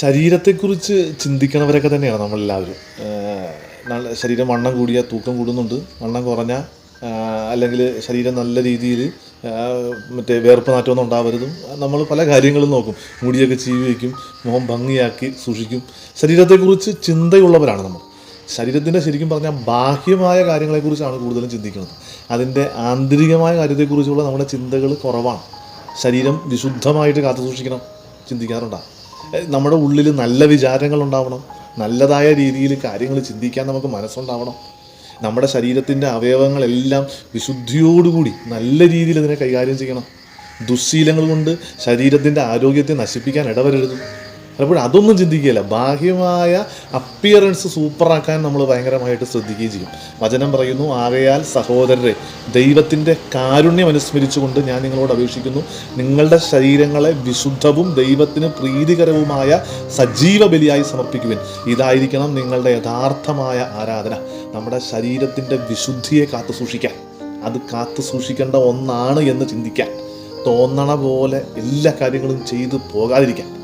ശരീരത്തെക്കുറിച്ച് ചിന്തിക്കണവരൊക്കെ തന്നെയാണ് നമ്മളെല്ലാവരും. ശരീരം വണ്ണം കൂടിയ തൂക്കം കൂടുന്നുണ്ട്. വണ്ണം കുറഞ്ഞ അല്ലെങ്കിൽ ശരീരം നല്ല രീതിയിൽ മറ്റേ വേർപ്പ് നാറ്റമൊന്നും ഉണ്ടാവരുതും. നമ്മൾ പല കാര്യങ്ങളും നോക്കും. മുടിയൊക്കെ ചീവി വയ്ക്കും മുഖം ഭംഗിയാക്കി സൂക്ഷിക്കും. ശരീരത്തെക്കുറിച്ച് ചിന്തയുള്ളവരാണ് നമ്മൾ. ശരീരത്തിന്റെ ശരിക്കും പറഞ്ഞാൽ ബാഹ്യമായ കാര്യങ്ങളെക്കുറിച്ചാണ് കൂടുതലും ചിന്തിക്കുന്നത്. അതിന്റെ ആന്തരികമായ കാര്യത്തെക്കുറിച്ചുള്ള നമ്മുടെ ചിന്തകൾ കുറവാണ്. ശരീരം വിശുദ്ധമായിട്ട് കാത്തു സൂക്ഷിക്കണം ചിന്തിക്കാറുണ്ടോ ഏഹ് നമ്മുടെ ഉള്ളിൽ നല്ല വിചാരങ്ങൾ ഉണ്ടാവണം നല്ലതായ രീതിയിൽ കാര്യങ്ങൾ ചിന്തിക്കാൻ നമുക്ക് മനസ്സുണ്ടാവണം. നമ്മുടെ ശരീരത്തിന്റെ അവയവങ്ങളെല്ലാം വിശുദ്ധിയോടുകൂടി നല്ല രീതിയിൽ അതിനെ കൈകാര്യം ചെയ്യണം. ദുശ്ശീലങ്ങൾ കൊണ്ട് ശരീരത്തിന്റെ ആരോഗ്യത്തെ നശിപ്പിക്കാൻ ഇടവരരുത്. പലപ്പോഴും അതൊന്നും ചിന്തിക്കുകയില്ല. ബാഹ്യമായ അപ്പിയറൻസ് സൂപ്പറാക്കാൻ നമ്മൾ ഭയങ്കരമായിട്ട് ശ്രദ്ധിക്കുകയും ചെയ്യും. വചനം പറയുന്നു ആകയാൽ സഹോദരരെ ദൈവത്തിന്റെ കാരുണ്യം അനുസ്മരിച്ചുകൊണ്ട് ഞാൻ നിങ്ങളോട് അപേക്ഷിക്കുന്നു. നിങ്ങളുടെ ശരീരങ്ങളെ വിശുദ്ധവും ദൈവത്തിന് പ്രീതികരവുമായ സജീവ ബലിയായി സമർപ്പിക്കുവിൻ. ഇതായിരിക്കണം നിങ്ങളുടെ യഥാർത്ഥമായ ആരാധന. നമ്മുടെ ശരീരത്തിന്റെ വിശുദ്ധിയെ കാത്തു സൂക്ഷിക്കാൻ. അത് കാത്തു സൂക്ഷിക്കേണ്ട ഒന്നാണ് എന്ന് ചിന്തിക്കാൻ. തോന്നണ പോലെ എല്ലാ കാര്യങ്ങളും ചെയ്തു പോകാതിരിക്കാൻ.